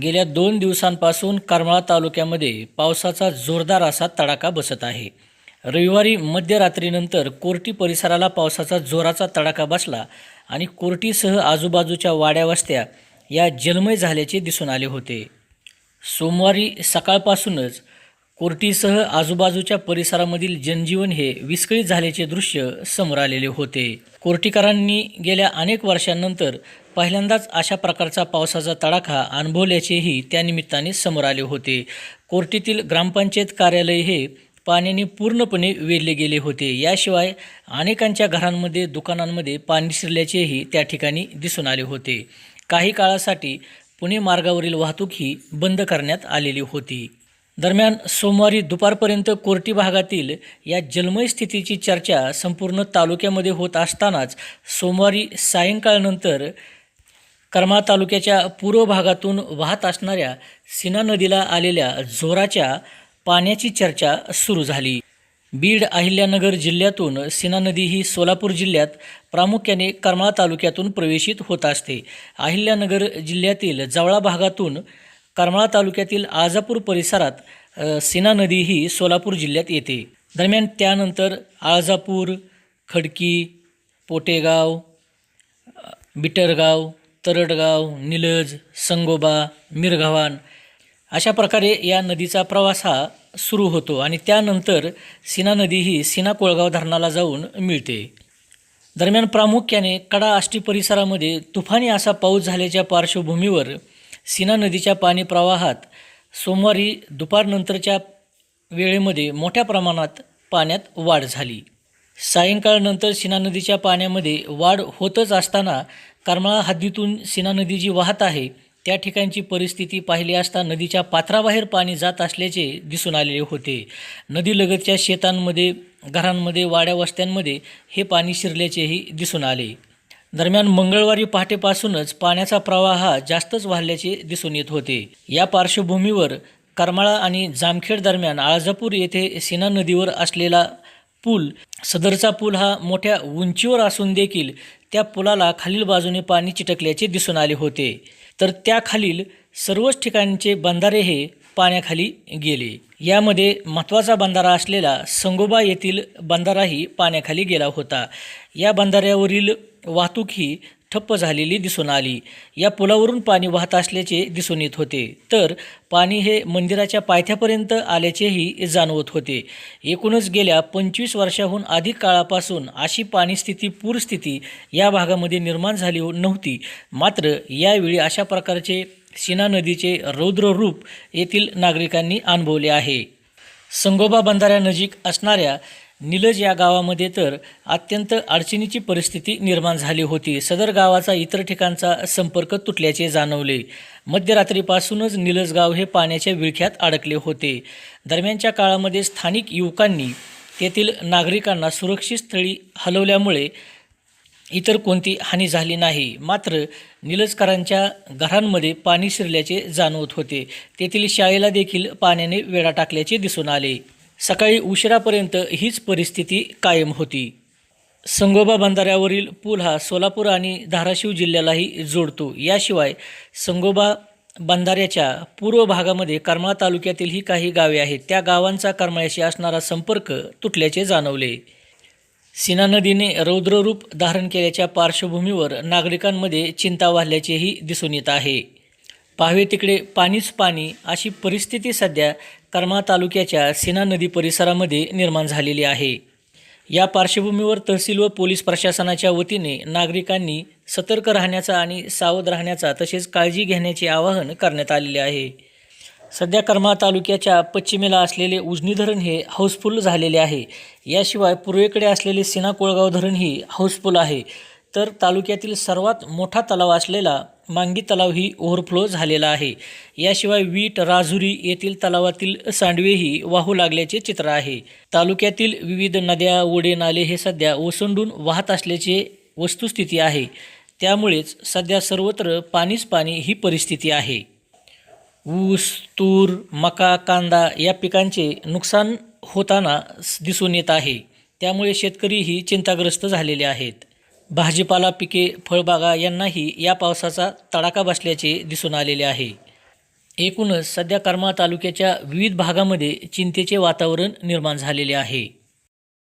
गेल्या दोन दिवसांपासून करमाळा तालुक्यामध्ये पावसाचा जोरदार असा तडाखा बसत आहे. रविवारी मध्यरात्रीनंतर कोर्टी परिसराला पावसाचा जोराचा तडाखा बसला आणि कोर्टीसह आजूबाजूच्या वाड्यावस्त्या या जलमय झाल्याचे दिसून आले होते. सोमवारी सकाळपासूनच कोर्टीसह आजूबाजूच्या परिसरामधील जनजीवन हे विस्कळीत झाल्याचे दृश्य समोर आलेले होते. कोर्टीकरांनी गेल्या अनेक वर्षांनंतर पहिल्यांदाच अशा प्रकारचा पावसाचा तडाखा अनुभवल्याचेही त्यानिमित्ताने समोर आले होते. कोर्टीतील ग्रामपंचायत कार्यालय हे पाण्याने पूर्णपणे वेढले गेले होते. याशिवाय अनेकांच्या घरांमध्ये दुकानांमध्ये पाणी शिरल्याचेही त्या ठिकाणी दिसून आले होते. काही काळासाठी पुणे मार्गावरील वाहतूक ही बंद करण्यात आलेली होती. दरम्यान सोमवारी दुपारपर्यंत कोर्टी भागातील या जलमय स्थितीची चर्चा संपूर्ण तालुक्यामध्ये होत असतानाच सोमवारी सायंकाळनंतर करमाळा तालुक्याच्या पूर्व भागातून वाहत असणाऱ्या सीना नदीला आलेल्या जोराच्या पाण्याची चर्चा सुरू झाली. बीड अहिल्यानगर जिल्ह्यातून सीना नदी ही सोलापूर जिल्ह्यात प्रामुख्याने करमाळा तालुक्यातून प्रवेशित होत असते. अहिल्यानगर जिल्ह्यातील जवळा भागातून करमाळा तालुक्यातील आजापूर परिसरात सीना नदी ही सोलापूर जिल्ह्यात येते. दरम्यान त्यानंतर आळजापूर खडकी पोटेगाव बिटरगाव तरडगाव निलज संगोबा मिरघवान अशा प्रकारे या नदीचा प्रवास हा सुरू होतो आणि त्यानंतर सीना नदी ही सीना कोळगाव धरणाला जाऊन मिळते. दरम्यान प्रामुख्याने कडा आष्टी परिसरामध्ये तुफानी असा पाऊस झाल्याच्या पार्श्वभूमीवर सीना नदीच्या पाणी प्रवाहात सोमवारी दुपारनंतरच्या वेळेमध्ये मोठ्या प्रमाणात पाण्यात वाढ झाली. सायंकाळनंतर सीना नदीच्या पाण्यामध्ये वाढ होतच असताना करमाळा हद्दीतून सीना नदी जी वाहत आहे त्या ठिकाणची परिस्थिती पाहिली असता नदीच्या पात्राबाहेर पाणी जात असल्याचे दिसून आलेले होते. नदीलगतच्या शेतांमध्ये घरांमध्ये वाड्या वस्त्यांमध्ये हे पाणी शिरल्याचेही दिसून आले. दरम्यान मंगळवारी पहाटेपासूनच पाण्याचा प्रवाह हा जास्तच वाढल्याचे दिसून येत होते. या पार्श्वभूमीवर करमाळा आणि जामखेड दरम्यान आळजापूर येथे सीना नदीवर असलेला पूल सदरचा पूल हा मोठ्या उंचीवर असून देखील त्या पुलाला खालील बाजूने पाणी चिटकल्याचे दिसून आले होते. तर त्याखालील सर्वच ठिकाणचे बंधारे हे पाण्याखाली गेले. यामध्ये महत्त्वाचा बंधारा असलेला संगोबा येथील बंधाराही पाण्याखाली गेला होता. या बंधाऱ्यावरील वाहतूक ही ठप्प झालेली दिसून आली. या पुलावरून पाणी वाहत असल्याचे दिसून येत होते. तर पाणी हे मंदिराच्या पायथ्यापर्यंत आल्याचेही जाणवत होते. एकूणच गेल्या पंचवीस वर्षाहून अधिक काळापासून अशी पाणीस्थिती पूरस्थिती या भागामध्ये निर्माण झाली नव्हती. मात्र यावेळी अशा प्रकारचे सीना नदीचे रौद्र रूप येथील नागरिकांनी अनुभवले आहे. संगोबा बंधाऱ्यानजीक असणाऱ्या निलज या गावामध्ये तर अत्यंत अडचणीची परिस्थिती निर्माण झाली होती. सदर गावाचा इतर ठिकाणचा संपर्क तुटल्याचे जाणवले. मध्यरात्रीपासूनच निलज गाव हे पाण्याच्या विळख्यात अडकले होते. दरम्यानच्या काळामध्ये स्थानिक युवकांनी तेथील नागरिकांना सुरक्षित स्थळी हलवल्यामुळे इतर कोणती हानी झाली नाही. मात्र निलजकरांच्या घरांमध्ये पाणी शिरल्याचे जाणवत होते. तेथील शाळेला देखील पाण्याने वेढा टाकल्याचे दिसून आले. सकाळी उशिरापर्यंत हीच परिस्थिती कायम होती. संगोबा बंधाऱ्यावरील पूल हा सोलापूर आणि धाराशिव जिल्ह्यालाही जोडतो. याशिवाय संगोबा बंधाऱ्याच्या पूर्व भागामध्ये करमाळा तालुक्यातील ही काही गावे आहेत. त्या गावांचा करमाळ्याशी असणारा संपर्क तुटल्याचे जाणवले. सीना नदीने रौद्ररूप धारण केल्याच्या पार्श्वभूमीवर नागरिकांमध्ये चिंता वाढल्याचेही दिसून येत आहे. पाहावे तिकडे पाणीच पाणी अशी परिस्थिती सध्या करमाळा तालुक्याच्या सिना नदी परिसरामध्ये निर्माण झालेली आहे. या पार्श्वभूमीवर तहसील व पोलीस प्रशासनाच्या वतीने नागरिकांनी सतर्क राहण्याचा आणि सावध राहण्याचा तसेच काळजी घेण्याचे आवाहन करण्यात आलेले आहे. सध्या करमाळा तालुक्याच्या पश्चिमेला असलेले उजनी धरण हे हाऊसफुल झालेले आहे. याशिवाय पूर्वेकडे असलेले सिना कोळगाव धरण ही हाऊसफुल आहे. तर तालुक्यातील सर्वात मोठा तलाव असलेला मांगी तलाव ही ओव्हरफ्लो झालेला आहे. याशिवाय वीट राजुरी येथील तलावातील सांडवेही वाहू लागल्याचे चित्र आहे. तालुक्यातील विविध नद्या ओढे नाले हे सध्या ओसंडून वाहत असल्याचे वस्तुस्थिती आहे. त्यामुळेच सध्या सर्वत्र पाणीच पाणी ही परिस्थिती आहे. ऊस तूर मका कांदा या पिकांचे नुकसान होताना दिसून येत आहे. त्यामुळे शेतकरीही चिंताग्रस्त झालेले आहेत. भाजीपाला पिके फळबागा यांनाही या पावसाचा तडाखा बसल्याचे दिसून आलेले आहे. एकूणच सध्या करमाळा तालुक्याच्या विविध भागामध्ये चिंतेचे वातावरण निर्माण झालेले आहे.